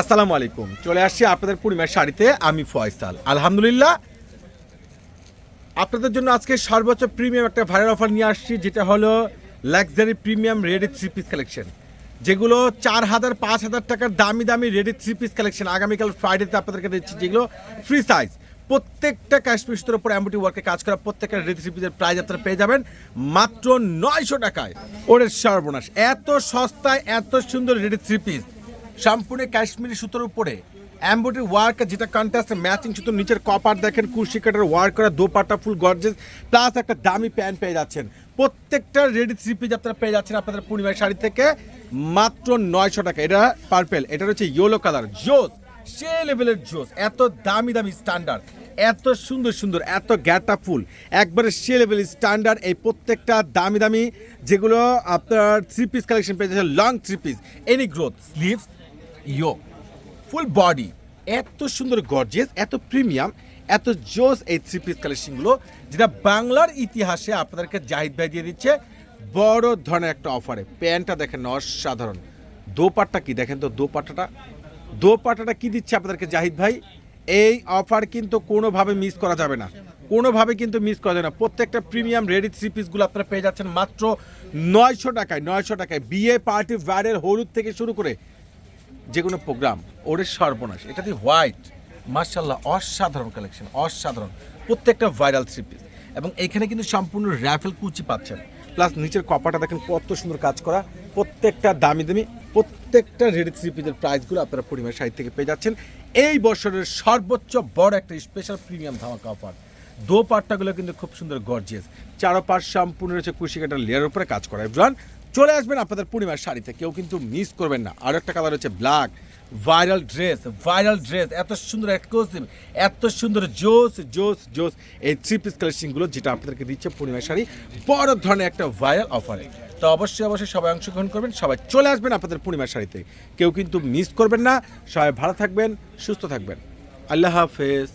আসসালামু আলাইকুম। চলে আসছি আপনাদের পূর্ণিমার শাড়িতে, আমি ফয়সাল। আলহামদুলিল্লাহ, আপনাদের জন্য আজকে সর্বোচ্চ প্রিমিয়াম একটা ভাইরাল অফার নিয়ে আসছি, যেটা হলো luxury premium ready three piece collection যেগুলো চার হাজার, পাঁচ হাজার টাকার দামি দামি রেডি থ্রি পিস কালেকশন আগামীকাল ফ্রাইডেতে আপনাদেরকে দিচ্ছি, যেগুলো ফ্রি সাইজ প্রত্যেকটা সুতোর উপর অ্যাম্বুটি ওয়ার্কে কাজ করা প্রত্যেকটা রেডি থ্রি পিসের প্রাইজ আপনারা পেয়ে যাবেন মাত্র নয়শো টাকায়। ওরে সর্বনাশ, এত সস্তায়, এত সুন্দর রেডি থ্রি পিস সম্পূর্ণ কাশ্মীরি সুতোর উপরে অ্যাম্বোটি ওয়ার্ক যেটা কন্ট্রাস্ট ম্যাচিং সুতোর নিচের কপার দেখেন কুর্সি কাটার ওয়ার্ক করা দোপাটা ফুল গর্জেস প্লাস একটা দামি প্যান্ট পেয়ে যাচ্ছেন। প্রত্যেকটা রেডি থ্রি পিস আপনারা পেয়ে যাচ্ছেন আপনাদের পূর্ণিমার শাড়ি থেকে মাত্র নয়শো টাকা। এটা পার্পেল এটা হচ্ছে ইয়েলো কালার জোস, সে লেভেলের জোস। এত দামি দামি স্ট্যান্ডার্ড এত সুন্দর সুন্দর, এত গ্যাটা ফুল। একবারে সে লেভেল স্ট্যান্ডার্ড এই প্রত্যেকটা দামি দামি যেগুলো আপনার থ্রি পিস কালেকশন পেয়ে যাচ্ছে long three piece any growth sleeves ইয়ো। ফুল বডি, এত সুন্দর গর্জিয়াস, এত প্রিমিয়াম, এত জোস এই থ্রি পিস কালেকশনগুলো, যেটা বাংলার ইতিহাসে আপনাদেরকে জাহিদ ভাই দিয়ে দিচ্ছে। বড় ধরনের একটা অফারে প্যান্টটা দেখেন অসাধারণ। দোপাট্টা কি? দেখেন তো দোপাট্টাটা। দোপাট্টাটা কি দিচ্ছে আপনাদেরকে জাহিদ ভাই? এই অফার কিন্তু কোনোভাবে মিস করা যাবে না। কোনোভাবে কিন্তু মিস করা যাবে না। প্রত্যেকটা প্রিমিয়াম রেডি থ্রি পিসগুলো আপনারা পেয়ে যাচ্ছেন মাত্র নয়শো টাকায় নয়শো টাকায়। বিয়ে পার্টি ভাইরের হলুদ থেকে শুরু করে যে কোনো প্রোগ্রাম, ওরে সর্বনাশ। এটা দিয়ে হোয়াইট মার্শাল্লাহ অসাধারণ কালেকশন অসাধারণ। প্রত্যেকটা ভাইরাল থ্রি পিস এবং এখানে কিন্তু সম্পূর্ণ র্যাফেল কুচি পাচ্ছেন। প্লাস নিচের কপাটা দেখেন কত সুন্দর কাজ করা। প্রত্যেকটা দামি দামি, প্রত্যেকটা রেডি থ্রি পিসের প্রাইসগুলো আপনারা পরিমাণ সাইড থেকে পেয়ে যাচ্ছেন। এই বছরের সর্বোচ্চ বড় একটা স্পেশাল প্রিমিয়াম ধামাকা অফার দো পাট্টাগুলো কিন্তু খুব সুন্দর গর্জিয়াস চারো পাশ সম্পূর্ণ রয়েছে কুশি কাটার লেয়ারের উপরে কাজ করা। এভরান চলে আসবেন আপনাদের পূর্ণিমার শাড়িতে। কেউ কিন্তু মিস করবেন না। আর একটা কালার হচ্ছে black viral dress viral dress এত সুন্দর এক্সক্লুসিভ এত সুন্দর, জোস জোস জোস। এই থ্রি পিস কালেকশনগুলো যেটা আপনাদেরকে দিচ্ছে পূর্ণিমার শাড়ি, বড় ধরনের একটা ভাইরাল অফারে তো অবশ্যই অবশ্যই সবাই অংশগ্রহণ করবেন, সবাই চলে আসবেন আপনাদের পূর্ণিমার শাড়িতে। কেউ কিন্তু মিস করবেন না। সবাই ভালো থাকবেন, সুস্থ থাকবেন। আল্লাহ হাফেজ।